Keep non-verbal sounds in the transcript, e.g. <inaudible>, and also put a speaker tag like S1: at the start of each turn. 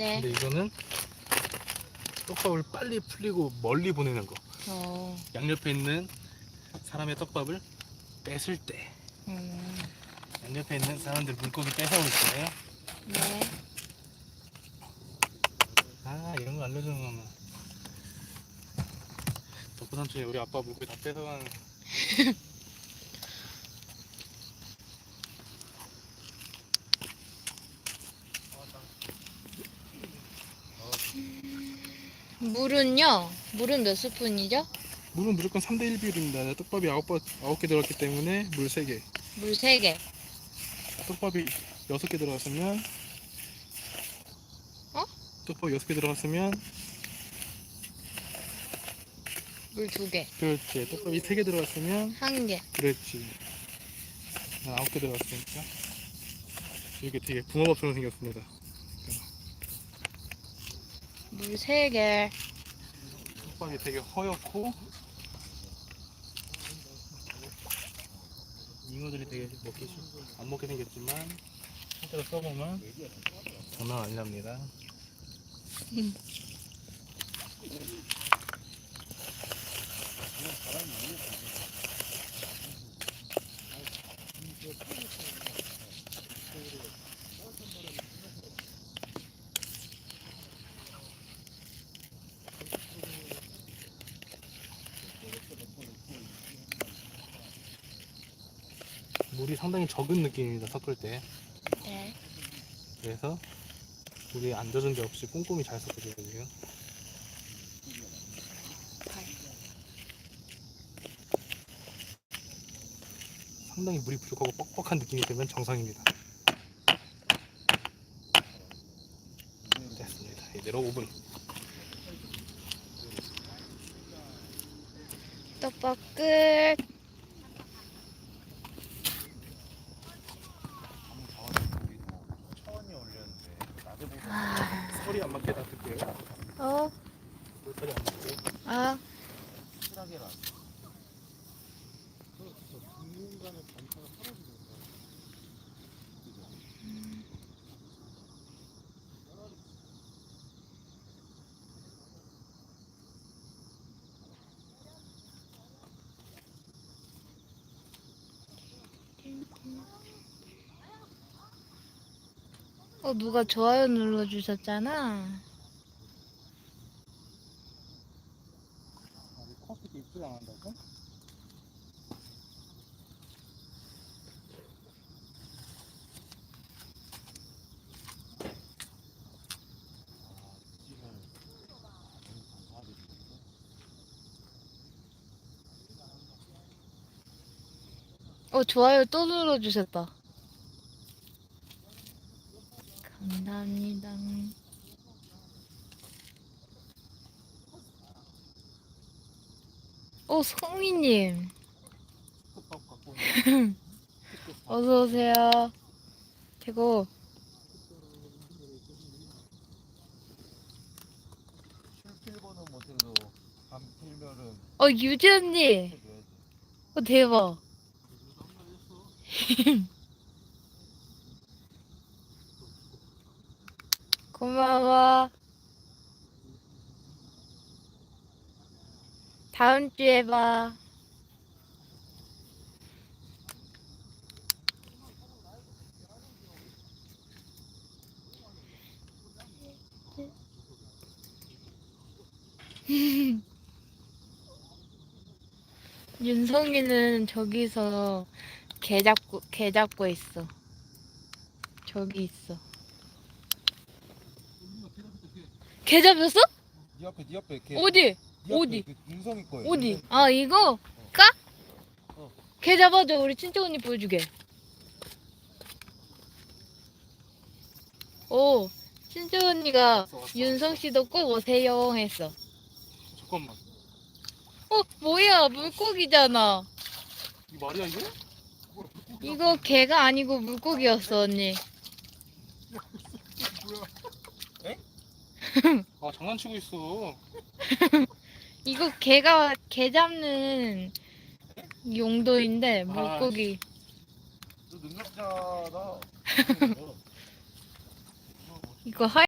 S1: 네.
S2: 근데 이거는 떡밥을 빨리 풀리고 멀리 보내는 거.
S1: 어.
S2: 양옆에 있는 사람의 떡밥을 뺐을 때
S1: 음.
S2: 양옆에 있는 사람들 물고기 뺏어올 때
S1: 네.
S2: 아 이런 거 알려주는 거면 삼촌이 우리 아빠 물고기 다 뺏어가는 <laughs>
S1: 물은요? 물은 몇 스푼이죠?
S2: 물은 무조건 3대1 비율입니다 떡밥이 9개, 9개 들어갔기 때문에 물 3개
S1: 물 3개.
S2: 떡밥이 6개 들어갔으면
S1: 어?
S2: 떡밥 6개 들어갔으면
S1: 물 2개.
S2: 그렇지 떡밥이 3개 들어갔으면
S1: 1개.
S2: 그렇지 난 9개 들어갔으니까 이게 되게 붕어밥처럼 생겼습니다
S1: 물 3개.
S2: 떡밥이 되게 허옇고 잉어들이 되게 먹기 싫, 안 먹게 생겼지만 실제로 써보면 장난 아니랍니다 물이 상당히 적은 느낌입니다 섞을 때
S1: 네.
S2: 그래서 물이 안 젖은 게 없이 꼼꼼히 잘 섞어줘야 돼요 상당히 물이 부족하고 뻑뻑한 느낌이 들면 정상입니다 됐습니다 이대로 5분
S1: 떡밥 끝.
S2: 천천히 올렸는데 낮에 보고 안 맞게 놔둘게요
S1: 어?
S2: 물소리 안 맞게
S1: 아.
S2: 쿨하게 놔
S1: 어, 누가 좋아요 눌러주셨잖아.
S2: 아직 커피도 입질 안 한다고?
S1: 어, 좋아요 또 눌러주셨다. 감사합니다. 어,
S2: 갖고 <laughs>
S1: 어서오세요. 최고. 어, 유지 언니. 어, 대박. <laughs> 고마워. 다음 주에 봐. <laughs> 윤성이는 저기서 개 잡고 개 잡고 있어. 저기 있어. 개 잡혔어?
S3: 네 앞에 네 앞에 걔
S1: 어디?
S3: 네 앞에
S1: 어디?
S3: 그 윤성이 거예요
S1: 어디? 아 이거 까?
S3: 어.
S1: 개 잡아줘 우리 친척 언니 보여주게. 오 친척 언니가
S2: 왔어, 왔어.
S1: 윤성 씨도 꼭 오세요 했어.
S2: 잠깐만
S1: 어 뭐야 물고기잖아.
S2: 이 말이야 이게?
S1: 이거 개가 아니고 물고기였어 언니. <laughs>
S2: 아 장난치고 있어. <laughs>
S1: 이거 개가 개 잡는 용도인데 물고기.
S3: 너 능력자다. <laughs>
S1: 이거 하